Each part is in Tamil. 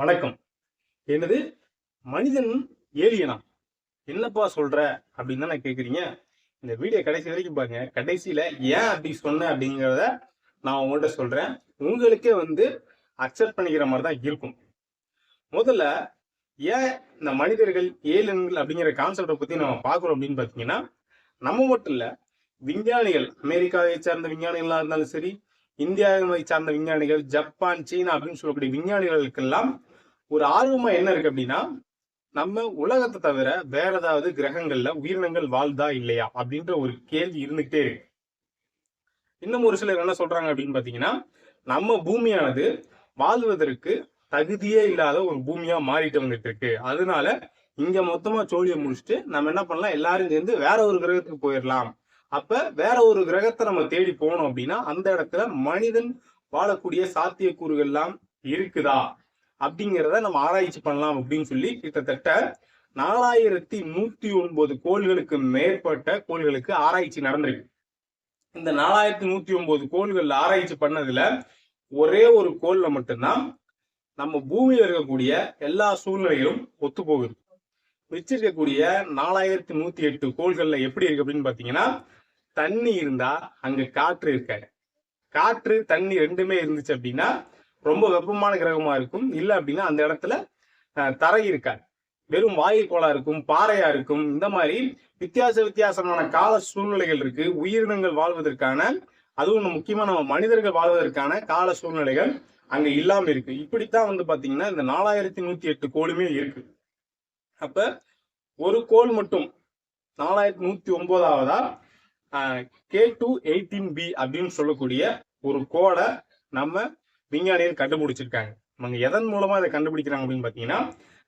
வணக்கம். என்னது? மனிதன் ஏலியனா? என்னப்பா சொல்ற? அப்படின்னு தானே கேக்குறீங்க. இந்த வீடியோ கடைசி வரைக்கும் பாருங்க. கடைசியில ஏன் அப்படி சொன்னேன் அப்படிங்கிறத நான் உங்கள்கிட்ட சொல்றேன். உங்களுக்கே வந்து அக்செப்ட் பண்ணிக்கிற மாதிரி தான் இருக்கும். முதல்ல ஏன் இந்த மனிதர்கள் ஏலியன்கள் அப்படிங்கிற கான்செப்டை பத்தி நம்ம பார்க்குறோம் அப்படின்னு பார்த்தீங்கன்னா நம்ம மட்டும் இல்ல விஞ்ஞானிகள் அமெரிக்காவை சார்ந்த விஞ்ஞானிகளா இருந்தாலும் சரி இந்தியாவை சார்ந்த விஞ்ஞானிகள் ஜப்பான் சீனா அப்படின்னு சொல்லக்கூடிய விஞ்ஞானிகளுக்கெல்லாம் ஒரு ஆர்வமா என்ன இருக்கு அப்படின்னா நம்ம உலகத்தை தவிர வேற ஏதாவது கிரகங்கள்ல உயிரினங்கள் வாழ்தா இல்லையா அப்படின்ற ஒரு கேள்வி இருந்துகிட்டே இருக்கு. இன்னும் ஒரு சிலர் என்ன சொல்றாங்க அப்படின்னு பாத்தீங்கன்னா நம்ம பூமியானது வாழ்வதற்கு தகுதியே இல்லாத ஒரு பூமியா மாறிட்டு வந்துட்டு இருக்கு. அதனால இங்க மொத்தமா சோழியை முடிச்சுட்டு நம்ம என்ன பண்ணலாம்? எல்லாரும் சேர்ந்து வேற ஒரு கிரகத்துக்கு போயிடலாம் அப்ப வேற ஒரு கிரகத்தை நம்ம தேடி போனோம் அப்படின்னா அந்த இடத்துல மனிதன் வாழக்கூடிய சாத்தியக்கூறுகள்லாம் இருக்குதா? அப்படிங்கிறத நம்ம ஆராய்ச்சி பண்ணலாம் அப்படின்னு சொல்லி கிட்டத்தட்ட நாலாயிரத்தி நூத்தி ஒன்பது கோள்களுக்கு மேற்பட்ட கோள்களுக்கு ஆராய்ச்சி நடந்திருக்கு. இந்த நாலாயிரத்தி நூத்தி ஒன்பது கோள்கள் ஆராய்ச்சி பண்ணதுல ஒரே ஒரு கோள்ல மட்டும்தான் நம்ம பூமியில இருக்கக்கூடிய எல்லா சூழ்நிலைகளும் ஒத்து போகுது. வச்சிருக்கக்கூடிய நாலாயிரத்தி நூத்தி எட்டு கோள்கள்ல எப்படி இருக்கு அப்படின்னு பாத்தீங்கன்னா தண்ணி இருந்தா அங்க காற்று இருக்காது. காற்று தண்ணி ரெண்டுமே இருந்துச்சு அப்படின்னா ரொம்ப வெப்பமான கிரகமா இருக்கும். இல்லை அப்படின்னா அந்த இடத்துல தரை இருக்காது. வெறும் வாயில் கோளா இருக்கும் பாறையா இருக்கும். இந்த மாதிரி வித்தியாச வித்தியாசமான கால சூழ்நிலைகள் இருக்கு. உயிரினங்கள் வாழ்வதற்கான அதுவும் முக்கியமா நம்ம மனிதர்கள் வாழ்வதற்கான கால சூழ்நிலைகள் அங்க இல்லாம இருக்கு. இப்படித்தான் வந்து பாத்தீங்கன்னா இந்த நாலாயிரத்தி நூத்தி எட்டு கோளுமே இருக்கு. அப்ப ஒரு கோள் மட்டும் நாலாயிரத்தி நூத்தி ஒன்பதாவதா கே டூ எயிட்டீன் பி அப்படின்னு சொல்லக்கூடிய ஒரு கோடை நம்ம விஞ்ஞானிகள் கண்டுபிடிச்சிருக்காங்க. அவங்க எதன் மூலமா இதை கண்டுபிடிக்கிறாங்க அப்படின்னு பாத்தீங்கன்னா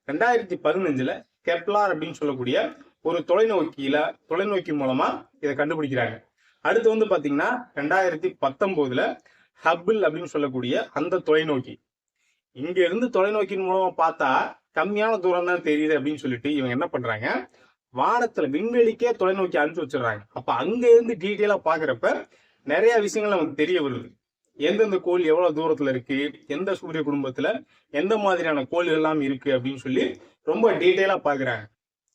ரெண்டாயிரத்தி பதினஞ்சுல கெப்லார் அப்படின்னு சொல்லக்கூடிய ஒரு தொலைநோக்கியில தொலைநோக்கி மூலமா இதை கண்டுபிடிக்கிறாங்க. அடுத்து வந்து பாத்தீங்கன்னா ரெண்டாயிரத்தி பத்தொன்பதுல ஹப்பிள் அப்படின்னு சொல்லக்கூடிய அந்த தொலைநோக்கி. இங்க இருந்து தொலைநோக்கியின் மூலமா பார்த்தா கம்மியான தூரம் தான் தெரியுது அப்படின்னு சொல்லிட்டு இவங்க என்ன பண்றாங்க? வானத்துல விண்வெளிக்கே தொலைநோக்கி அனுப்பிச்சு வச்சிடுறாங்க. அப்ப அங்க இருந்து டீட்டெயிலா பாக்குறப்ப நிறைய விஷயங்கள் நமக்கு தெரிய வருது. எந்தெந்த கோள் எவ்வளவு தூரத்துல இருக்கு? எந்த சூரிய குடும்பத்துல? எந்த மாதிரியான கோள்கள் எல்லாம் இருக்கு அப்படின்னு சொல்லி ரொம்ப டீட்டெயிலா பாக்குறாங்க.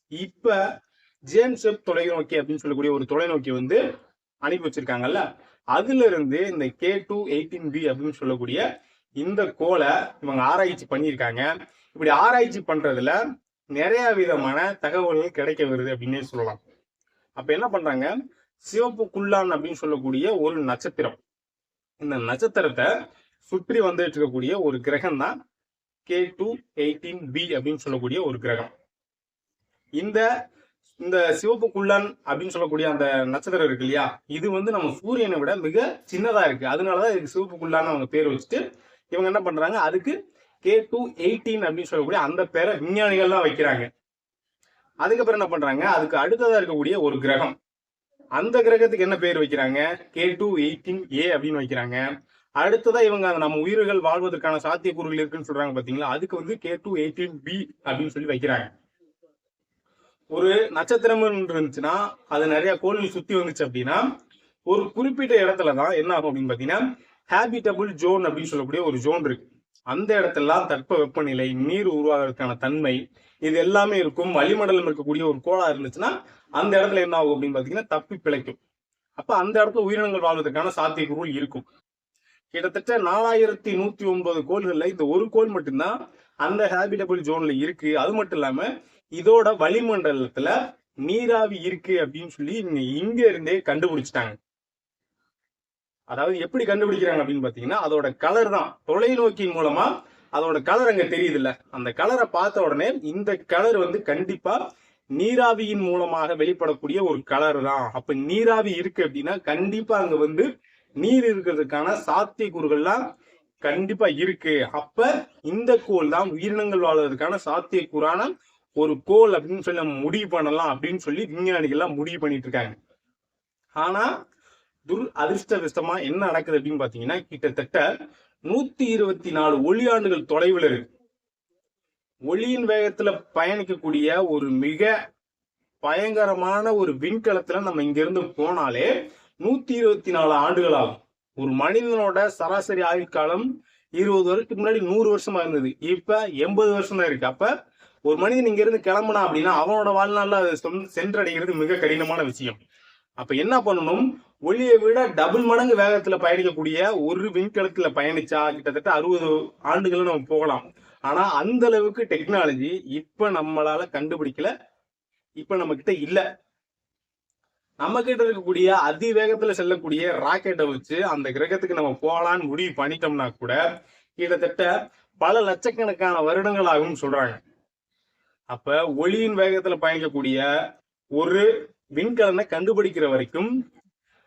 இப்ப ஜேம்ஸ் வெப் தொலைநோக்கி அப்படின்னு சொல்லக்கூடிய ஒரு தொலைநோக்கி வந்து அனுப்பி வச்சிருக்காங்கல்ல? அதுல இருந்து இந்த கே டூ எயிட்டீன் பி அப்படின்னு சொல்லக்கூடிய இந்த கோளை இவங்க ஆராய்ச்சி பண்ணியிருக்காங்க. இப்படி ஆராய்ச்சி பண்றதுல நிறைய விதமான தகவல்கள் கிடைக்க வருது அப்படின்னே சொல்லலாம். அப்ப என்ன பண்றாங்க? சிவப்பு குள்ளான் அப்படின்னு சொல்லக்கூடிய ஒரு நட்சத்திரம். இந்த நட்சத்திரத்தை சுற்றி வந்துட்டு இருக்கக்கூடிய ஒரு கிரகம் தான் கே டூ எயிட்டீன் பி அப்படின்னு சொல்லக்கூடிய ஒரு கிரகம். இந்த இந்த சிவப்பு குள்ளன் அப்படின்னு சொல்லக்கூடிய அந்த நட்சத்திரம் இருக்கு இல்லையா? இது வந்து நம்ம சூரியனை விட மிக சின்னதா இருக்கு. அதனாலதான் இதுக்கு சிவப்பு குள்ளான்னு அவங்க பேர் வச்சுட்டு இவங்க என்ன பண்றாங்க? அதுக்கு கே டூ எயிட்டீன் அப்படின்னு சொல்லக்கூடிய அந்த பேரை விஞ்ஞானிகள் தான் வைக்கிறாங்க. அதுக்கப்புறம் என்ன பண்றாங்க? அதுக்கு அடுத்ததா இருக்கக்கூடிய ஒரு கிரகம். அந்த கிரகத்துக்கு என்ன பேர் வைக்கிறாங்க? கே டூ எயிட்டீன் ஏ அப்படின்னு வைக்கிறாங்க. அடுத்ததா இவங்க அந்த நம்ம உயிர்கள் வாழ்வதற்கான சாத்தியக்கூறுகள் இருக்குன்னு சொல்றாங்க பாத்தீங்களா? அதுக்கு வந்து கே டூ எயிட்டீன் பி அப்படின்னு சொல்லி வைக்கிறாங்க. ஒரு நட்சத்திரம் இருந்துச்சுன்னா அது நிறைய கோள்கள் சுத்தி வந்துச்சு அப்படின்னா ஒரு குறிப்பிட்ட இடத்துல தான் என்ன ஆகும் அப்படின்னு பாத்தீங்கன்னா ஹேபிட்டபிள் ஜோன் அப்படின்னு சொல்லக்கூடிய ஒரு ஜோன் இருக்கு. அந்த இடத்துலலாம் தட்ப வெப்பநிலை நீர் உருவாகிறதுக்கான தன்மை இது எல்லாமே இருக்கும். வளிமண்டலம் இருக்கக்கூடிய ஒரு கோளா இருந்துச்சுன்னா அந்த இடத்துல என்ன ஆகும் அப்படின்னு பாத்தீங்கன்னா தப்பி பிழைக்கும். அப்ப அந்த இடத்துல உயிரினங்கள் வாழ்வதற்கான சாத்தியக்கூறுகள் இருக்கும். கிட்டத்தட்ட நாலாயிரத்தி நூத்தி ஒன்பது கோள்கள்ல இந்த ஒரு கோள் மட்டும்தான் அந்த ஹேபிடபிள் ஜோன்ல இருக்கு. அது மட்டும் இல்லாம இதோட வளிமண்டலத்துல நீராவி இருக்கு அப்படின்னு சொல்லி இங்க இருந்தே கண்டுபிடிச்சிட்டாங்க. அதாவது எப்படி கண்டுபிடிக்கிறாங்க அப்படின்னு பாத்தீங்கன்னா அதோட கலர் தான். தொலைநோக்கியின் மூலமா அதோட கலர் அங்க தெரியுது இல்ல அந்த கலரை பார்த்த உடனே இந்த கலர் வந்து கண்டிப்பா நீராவியின் மூலமாக வெளிப்படக்கூடிய ஒரு கலர் தான். அப்ப நீராவி இருக்கு அப்படின்னா கண்டிப்பா அங்க வந்து நீர் இருக்கிறதுக்கான சாத்தியக்கூறுகள்லாம் கண்டிப்பா இருக்கு. அப்ப இந்த கோல் தான் உயிரினங்கள் வாழ்வதற்கான சாத்தியக்கூறான ஒரு கோல் அப்படின்னு சொல்லி நம்ம முடிவு பண்ணலாம் அப்படின்னு சொல்லி விஞ்ஞானிகள்லாம் முடிவு பண்ணிட்டு இருக்காங்க. ஆனா துர் அதிர்ஷ்டவிஷ்டமா என்ன நடக்குது அப்படின்னு பாத்தீங்கன்னா கிட்டத்தட்ட நூத்தி இருபத்தி நாலு ஒளியாண்டுகள் தொலைவில் இருக்கு. ஒளியின் வேகத்துல பயணிக்கக்கூடிய ஒரு மிக பயங்கரமான ஒரு விண்கலத்துல நம்ம இங்க இருந்து போனாலே நூத்தி இருபத்தி நாலு ஆண்டுகள் ஆகும். ஒரு மனிதனோட சராசரி ஆயுட்காலம் இருபது வருஷத்துக்கு முன்னாடி நூறு வருஷமா இருந்தது. இப்ப எண்பது வருஷம் தான் இருக்கு. அப்ப ஒரு மனிதன் இங்க இருந்து கிளம்புனா அப்படின்னா அவனோட வாழ்நாள்ல அது சென்றடைகிறது மிக கடினமான விஷயம். அப்ப என்ன பண்ணணும்? ஒளியை விட டபுள் மடங்கு வேகத்துல பயணிக்கக்கூடிய ஒரு விண்கலத்துல பயணிச்சா கிட்டத்தட்ட அறுபது ஆண்டுகள் நம்ம போகலாம். ஆனா அந்த அளவுக்கு டெக்னாலஜி இப்ப நம்மளால கண்டுபிடிக்கல. இப்ப நம்ம கிட்ட இல்ல. நம்ம கிட்ட இருக்கக்கூடிய அதிவேகத்துல செல்லக்கூடிய ராக்கெட்டை வச்சு அந்த கிரகத்துக்கு நம்ம போகலான்னு முடிவு பண்ணிட்டோம்னா கூட கிட்டத்தட்ட பல லட்சக்கணக்கான வருடங்கள் ஆகும்னு சொல்றாங்க. அப்ப ஒளியின் வேகத்துல பயணிக்கக்கூடிய ஒரு விண்கலனை கண்டுபிடிக்கிற வரைக்கும்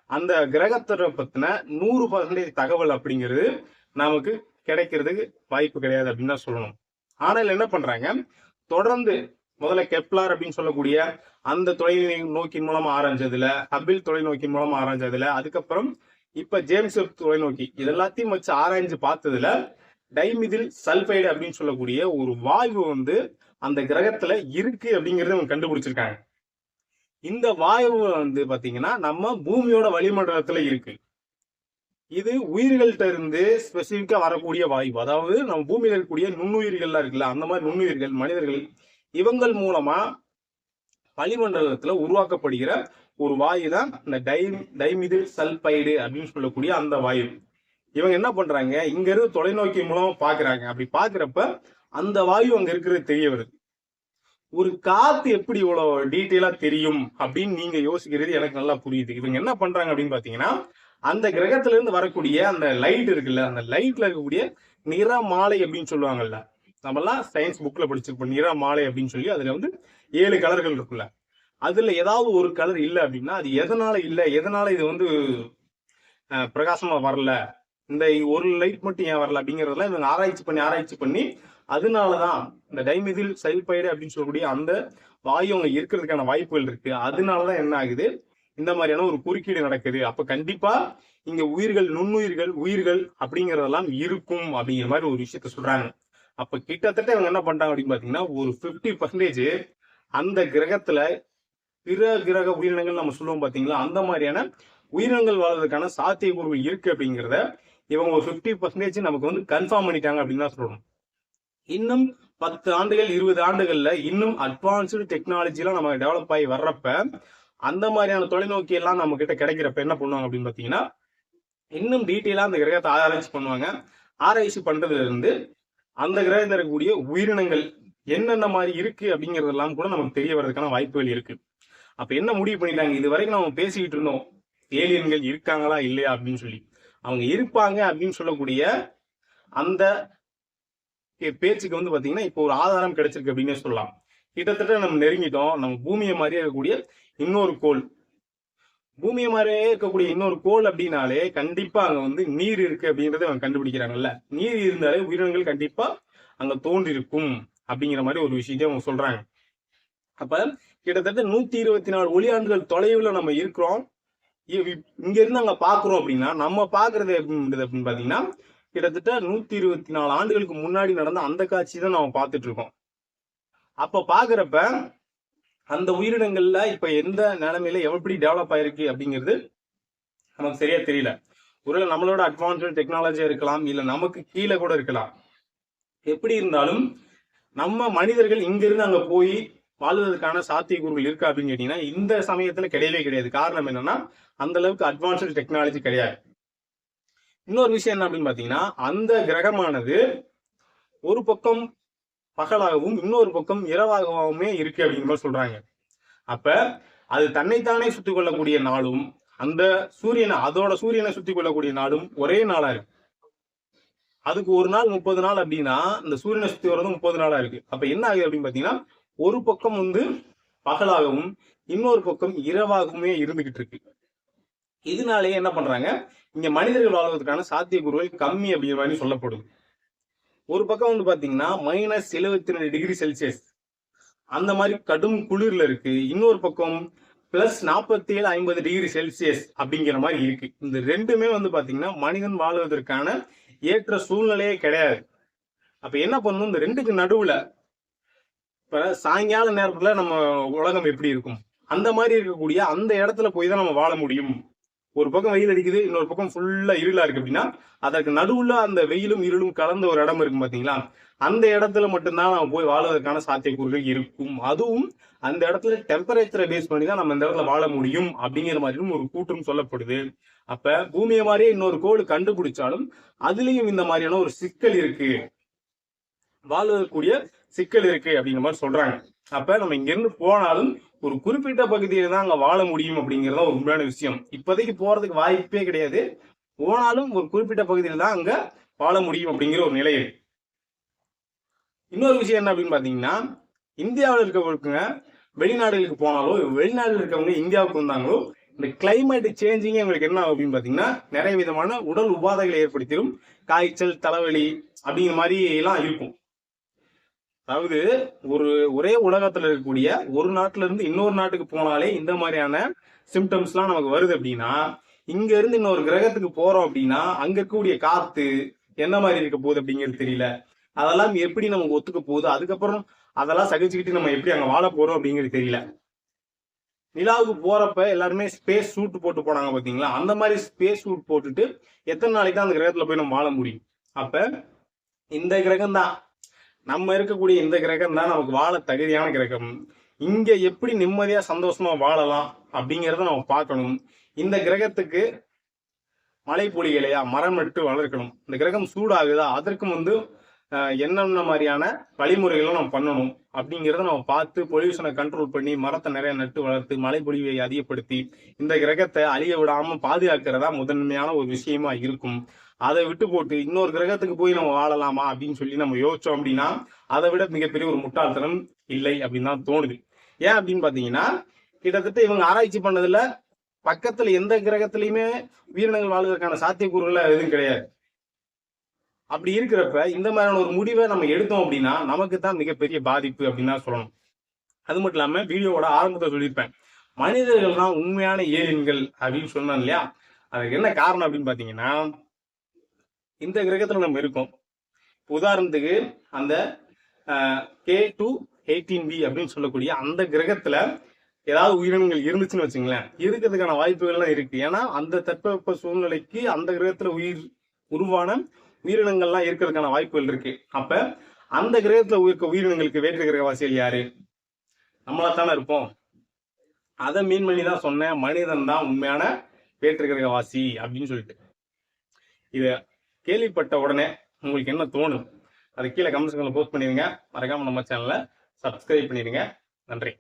அந்த கிரகத்தை பத்தின நூறு பர்சன்டேஜ் தகவல் அப்படிங்கிறது நமக்கு கிடைக்கிறதுக்கு வாய்ப்பு கிடையாது அப்படின்னு தான் சொல்லணும். ஆனால் என்ன பண்றாங்க? தொடர்ந்து முதல்ல கெப்லார் அப்படின்னு சொல்லக்கூடிய அந்த தொலை நோக்கின் மூலமா ஆராய்ஞ்சதுல ஹபில் தொலைநோக்கின் மூலமா ஆராய்ஞ்சதுல அதுக்கப்புறம் இப்ப ஜேம்ஸ் தொலைநோக்கி இதெல்லாத்தையும் வச்சு ஆராய்ஞ்சு பார்த்ததுல டைமிதில் சல்பைடு அப்படின்னு சொல்லக்கூடிய ஒரு வாயு வந்து அந்த கிரகத்துல இருக்கு அப்படிங்கறத அவங்க கண்டுபிடிச்சிருக்காங்க. இந்த வாயு வந்து பாத்தீங்கன்னா நம்ம பூமியோட வளிமண்டலத்துல இருக்கு. இது உயிர்கள்ட்ட இருந்து ஸ்பெசிபிக்கா வரக்கூடிய வாயு. அதாவது நம்ம பூமியில இருக்கக்கூடிய நுண்ணுயிர்கள்லாம் இருக்குல்ல அந்த மாதிரி நுண்ணுயிர்கள் மனிதர்கள் இவங்கள் மூலமா வளிமண்டலத்துல உருவாக்கப்படுகிற ஒரு வாயு தான் இந்த டை டைமிதில் சல்பைடு அப்படின்னு சொல்லக்கூடிய அந்த வாயு. இவங்க என்ன பண்றாங்க? இங்க இருந்து தொலைநோக்கி மூலமா பாக்குறாங்க. அப்படி பாக்குறப்ப அந்த வாயு அங்க இருக்கிறது தெரிய வருது. ஒரு காத்து எப்படி இவ்வளவு டீட்டெயிலா தெரியும் அப்படின்னு நீங்க யோசிக்கிறது எனக்கு நல்லா புரியுது. இவங்க என்ன பண்றாங்க அப்படின்னு பாத்தீங்கன்னா அந்த கிரகத்துல இருந்து வரக்கூடிய அந்த லைட் இருக்குல்ல அந்த லைட்ல இருக்கக்கூடிய நிறமாலை அப்படின்னு சொல்லுவாங்கல்ல. நம்மலாம் சயின்ஸ் புக்ல படிச்சிருப்போம். நிறமாலை அப்படின்னு சொல்லி அதுல வந்து ஏழு கலர்கள் இருக்குல்ல. அதுல ஏதாவது ஒரு கலர் இல்லை அப்படின்னா அது எதனால இல்லை எதனால இது வந்து பிரகாசமா வரல இந்த ஒரு லைட் மட்டும் ஏன் வரல அப்படிங்கறதெல்லாம் இவங்க ஆராய்ச்சி பண்ணி ஆராய்ச்சி பண்ணி அதனாலதான் இந்த டைமிதில் சல்பைடு அப்படின்னு சொல்லக்கூடிய அந்த வாயு அவங்க இருக்கிறதுக்கான வாய்ப்புகள் இருக்கு. அதனாலதான் என்ன ஆகுது? இந்த மாதிரியான ஒரு குறுக்கீடு நடக்குது. அப்ப கண்டிப்பா இங்க உயிர்கள் நுண்ணுயிர்கள் உயிர்கள் அப்படிங்கறதெல்லாம் இருக்கும் அப்படிங்கிற மாதிரி ஒரு விஷயத்த சொல்றாங்க. அப்ப கிட்டத்தட்ட இவங்க என்ன பண்றாங்க அப்படின்னு பாத்தீங்கன்னா ஒரு 50% பர்சன்டேஜ் அந்த கிரகத்துல பிற கிரக உயிரினங்கள் நம்ம சொல்லுவோம் பாத்தீங்களா? அந்த மாதிரியான உயிரினங்கள் வாழ்றதுக்கான சாத்தியக்கூறுகள் இருக்கு அப்படிங்கிறத இவங்க ஒரு 50% பர்சன்டேஜ் நமக்கு வந்து கன்ஃபார்ம் பண்ணிட்டாங்க அப்படின்னு தான் சொல்லணும். இன்னும் பத்து ஆண்டுகள் இருபது ஆண்டுகள்ல இன்னும் அட்வான்ஸ்டு டெக்னாலஜிலாம் நம்ம டெவலப் ஆகி வர்றப்ப அந்த மாதிரியான தொலைநோக்கி எல்லாம் நம்ம கிட்ட கிடைக்கிறப்ப என்ன பண்ணுவாங்க அப்படின்னு பாத்தீங்கன்னா இன்னும் டீட்டெயிலா அந்த கிரகத்தை ஆராய்ச்சி பண்ணுவாங்க. ஆராய்ச்சி பண்றதுல இருந்து அந்த கிரகத்தில் இருக்கக்கூடிய உயிரினங்கள் என்னென்ன மாதிரி இருக்கு அப்படிங்கறதெல்லாம் கூட நமக்கு தெரிய வர்றதுக்கான வாய்ப்புகள் இருக்கு. அப்ப என்ன முடிவு பண்ணிட்டாங்க? இது வரைக்கும் நம்ம பேசிக்கிட்டு இருந்தோம். ஏலியன்கள் இருக்காங்களா இல்லையா அப்படின்னு சொல்லி. அவங்க இருப்பாங்க அப்படின்னு சொல்லக்கூடிய அந்த பேச்சுக்கு வந்து பாத்தீங்கன்னா இப்போ ஒரு ஆதாரம் கிடைச்சிருக்கு அப்படின்னே சொல்லலாம். கிட்டத்தட்ட நம்ம நெருங்கிட்டோம். நம்ம பூமியை மாதிரியே இருக்கக்கூடிய இன்னொரு கோள். பூமியை மாதிரியே இருக்கக்கூடிய இன்னொரு கோள் அப்படின்னாலே கண்டிப்பா அங்க வந்து நீர் இருக்கு அப்படின்றத அவங்க கண்டுபிடிக்கிறாங்கல்ல. நீர் இருந்தாலே உயிரினங்கள் கண்டிப்பா அங்க தோன்றிருக்கும் அப்படிங்கிற மாதிரி ஒரு விஷயத்தை அவங்க சொல்றாங்க. அப்ப கிட்டத்தட்ட நூத்தி இருபத்தி நாலு ஒளியாண்டுகள் தொலைவுல நம்ம இருக்கிறோம். இங்க இருந்து அங்க பாக்குறோம் அப்படின்னா நம்ம பாக்குறது எப்படின்றது அப்படின்னு பாத்தீங்கன்னா கிட்டத்தட்ட நூத்தி இருபத்தி நாலு ஆண்டுகளுக்கு முன்னாடி நடந்த அந்த காட்சி தான் நம்ம பார்த்துட்டு இருக்கோம் அப்ப பாக்குறப்ப அந்த உயிரினங்கள்ல இப்ப எந்த நிலைமையில எப்படி டெவலப் ஆயிருக்கு அப்படிங்கிறது நமக்கு சரியா தெரியல. ஒருவேளை நம்மளோட அட்வான்ஸ்டு டெக்னாலஜியா இருக்கலாம் இல்ல நமக்கு கீழே கூட இருக்கலாம். எப்படி இருந்தாலும் நம்ம மனிதர்கள் இங்கிருந்து அங்க போய் வாழ்வதற்கான சாத்தியக்கூறுகள் இருக்கா அப்படின்னு கேட்டீங்கன்னா இந்த சமயத்துல கிடையவே கிடையாது. காரணம் என்னன்னா அந்த அளவுக்கு அட்வான்ஸ்டு டெக்னாலஜி கிடையாது. இன்னொரு விஷயம் என்ன அப்படின்னு பாத்தீங்கன்னா அந்த கிரகமானது ஒரு பக்கம் பகலாகவும் இன்னொரு பக்கம் இரவாகவுமே இருக்கு அப்படிங்கிற மாதிரி சொல்றாங்க. அப்ப அது தன்னைத்தானே சுத்தி கொள்ளக்கூடிய நாளும் அந்த சூரியனை அதோட சூரியனை சுத்தி கொள்ளக்கூடிய நாளும் ஒரே நாளா இருக்கு. அதுக்கு ஒரு நாள் முப்பது நாள் அப்படின்னா இந்த சூரியனை சுத்தி வர்றது முப்பது நாளா இருக்கு. அப்ப என்ன ஆகுது அப்படின்னு பாத்தீங்கன்னா ஒரு பக்கம் வந்து பகலாகவும் இன்னொரு பக்கம் இரவாகவுமே இருந்துகிட்டு இருக்கு இதனாலேயே என்ன பண்றாங்க? இங்க மனிதர்கள் வாழ்வதற்கான சாத்தியக்கூறுகள் கம்மி அப்படிங்கிற மாதிரி சொல்லப்படுது. ஒரு பக்கம் வந்து பாத்தீங்கன்னா மைனஸ் எழுபத்தி ரெண்டு டிகிரி செல்சியஸ் அந்த மாதிரி கடும் குளிர்ல இருக்கு. இன்னொரு பக்கம் பிளஸ் நாற்பத்தி ஏழு ஐம்பது டிகிரி செல்சியஸ் அப்படிங்கிற மாதிரி இருக்கு. இந்த ரெண்டுமே வந்து பாத்தீங்கன்னா மனிதன் வாழ்வதற்கான ஏற்ற சூழ்நிலையே கிடையாது. அப்ப என்ன பண்ணணும் இந்த ரெண்டுக்கு நடுவுல இப்ப சாயங்கால நேரத்துல நம்ம உலகம் எப்படி இருக்கும்? அந்த மாதிரி இருக்கக்கூடிய அந்த இடத்துல போய் தான் நம்ம வாழ முடியும். ஒரு பக்கம் வெயில் அடிக்குது இன்னொரு பக்கம் ஃபுல்லா இருளா இருக்கு அப்படின்னா அதற்கு நடுவுல அந்த வெயிலும் இருளும் கலந்த ஒரு இடம் இருக்கும் பாத்தீங்களா? அந்த இடத்துல மட்டும்தான் நம்ம போய் வாழ்வதற்கான சாத்தியக்கூறுகள் இருக்கும். அதுவும் அந்த இடத்துல டெம்பரேச்சரை பேஸ் பண்ணி தான் நம்ம இந்த இடத்துல வாழ முடியும் அப்படிங்கிற மாதிரியும் ஒரு கூற்றம் சொல்லப்படுது. அப்ப பூமியை மாதிரியே இன்னொரு கோள் கண்டுபிடிச்சாலும் அதுலயும் இந்த மாதிரியான ஒரு சிக்கல் இருக்கு. வாழ்வதற்குரிய சிக்கல் இருக்கு அப்படிங்கிற மாதிரி சொல்றாங்க. அப்ப நம்ம இங்கிருந்து போனாலும் ஒரு குறிப்பிட்ட பகுதியில தான் அங்க வாழ முடியும் அப்படிங்கறத ஒரு உண்மையான விஷயம். இப்போதைக்கு போறதுக்கு வாய்ப்பே கிடையாது. போனாலும் ஒரு குறிப்பிட்ட பகுதியில தான் அங்க வாழ முடியும் அப்படிங்கிற ஒரு நிலை இருக்கு இன்னொரு விஷயம் என்ன அப்படின்னு பாத்தீங்கன்னா இந்தியாவில் இருக்கவங்களுக்குங்க வெளிநாடுகளுக்கு போனாலோ வெளிநாடுல இருக்கவங்க இந்தியாவுக்கு வந்தாங்களோ இந்த கிளைமேட் சேஞ்சிங் எங்களுக்கு என்ன ஆகும் அப்படின்னு பாத்தீங்கன்னா நிறைய விதமான உடல் உபாதைகளை ஏற்படுத்திடும். காய்ச்சல் தலைவலி அப்படிங்கிற மாதிரி எல்லாம் இருக்கும். அதாவது ஒரு ஒரே உலகத்துல இருக்கக்கூடிய ஒரு நாட்டுல இருந்து இன்னொரு நாட்டுக்கு போனாலே இந்த மாதிரியான சிம்டம்ஸ் எல்லாம் நமக்கு வருது அப்படின்னா இங்க இருந்து இன்னொரு கிரகத்துக்கு போறோம் அப்படின்னா அங்க இருக்கக்கூடிய காத்து என்ன மாதிரி இருக்க போகுது அப்படிங்கிறது தெரியல. அதெல்லாம் எப்படி நமக்கு ஒத்துக்க போகுது? அதுக்கப்புறம் அதெல்லாம் சகிச்சுக்கிட்டு நம்ம எப்படி அங்க வாழ போறோம் அப்படிங்கிறது தெரியல. நிலாவுக்கு போறப்ப எல்லாருமே ஸ்பேஸ் சூட் போட்டு போனாங்க பாத்தீங்களா? அந்த மாதிரி ஸ்பேஸ் சூட் போட்டுட்டு எத்தனை நாளைக்கு தான் அந்த கிரகத்துல போய் நம்ம வாழ முடியும்? அப்ப இந்த கிரகம் தான் நம்ம இருக்கக்கூடிய இந்த கிரகம் தான் நமக்கு வாழ தகுதியான கிரகம். இங்க எப்படி நிம்மதியா சந்தோஷமா வாழலாம் அப்படிங்கறத நம்ம பார்க்கணும். இந்த கிரகத்துக்கு மழை பொழிகளையா மரம் நட்டு வளர்க்கணும். இந்த கிரகம் சூடாகுதா அதற்கும் வந்து அஹ், என்னென்ன மாதிரியான வழிமுறைகளும் நம்ம பண்ணணும் அப்படிங்கறத நம்ம பார்த்து பொல்யூஷனை கண்ட்ரோல் பண்ணி மரத்தை நிறைய நட்டு வளர்த்து மழை பொழிவை அதிகப்படுத்தி இந்த கிரகத்தை அழிய விடாம பாதுகாக்கிறதா முதன்மையான ஒரு விஷயமா இருக்கும். அதை விட்டு போட்டு இன்னொரு கிரகத்துக்கு போய் நம்ம வாழலாமா அப்படின்னு சொல்லி நம்ம யோசிச்சோம் அப்படின்னா அதை விட மிகப்பெரிய ஒரு முட்டாள்தனம் இல்லை அப்படின்னு தான் தோணுது. ஏன் அப்படின்னு பாத்தீங்கன்னா கிட்டத்தட்ட இவங்க ஆராய்ச்சி பண்ணதுல பக்கத்துல எந்த கிரகத்திலயுமே உயிரினங்கள் வாழ்வதற்கான சாத்தியக்கூறுகள் எதுவும் கிடையாது. அப்படி இருக்கிறப்ப இந்த மாதிரியான ஒரு முடிவை நம்ம எடுத்தோம் அப்படின்னா நமக்கு தான் மிகப்பெரிய பாதிப்பு அப்படின்னு தான் சொல்லணும். அது மட்டும் இல்லாம வீடியோவோட ஆரம்பத்தை சொல்லியிருப்பேன். மனிதர்கள் தான் உண்மையான ஏலியன்கள் அப்படின்னு சொன்னான் இல்லையா? அதுக்கு என்ன காரணம் அப்படின்னு பாத்தீங்கன்னா இந்த கிரகத்துல நம்ம இருக்கோம். உதாரணத்துக்கு அந்த கே டூ எயிட்டீன் பி அப்படின்னு சொல்லக்கூடிய அந்த கிரகத்துல ஏதாவது உயிரினங்கள் இருந்துச்சுன்னு வச்சுங்களேன். இருக்கிறதுக்கான வாய்ப்புகள்லாம் இருக்கு. ஏன்னா அந்த தட்பவெப்ப சூழ்நிலைக்கு அந்த கிரகத்துல உயிர் உருவான உயிரினங்கள்லாம் இருக்கிறதுக்கான வாய்ப்புகள் இருக்கு. அப்ப அந்த கிரகத்துல இருக்க உயிரினங்களுக்கு வேற்று கிரகவாசிகள் யாரு? நம்மளா தானே இருப்போம். அதை மீன் பண்ணி தான் சொன்னேன். மனிதன் தான் உண்மையான வேற்று கிரகவாசி அப்படின்னு சொல்லிட்டு. இது கேள்விப்பட்ட உடனே உங்களுக்கு என்ன தோணும்? அது கீழே கமெண்ட்ஸ்களை போஸ்ட் பண்ணிடுங்க. மறக்காம நம்ம சேனலை சப்ஸ்கிரைப் பண்ணிடுங்க. நன்றி.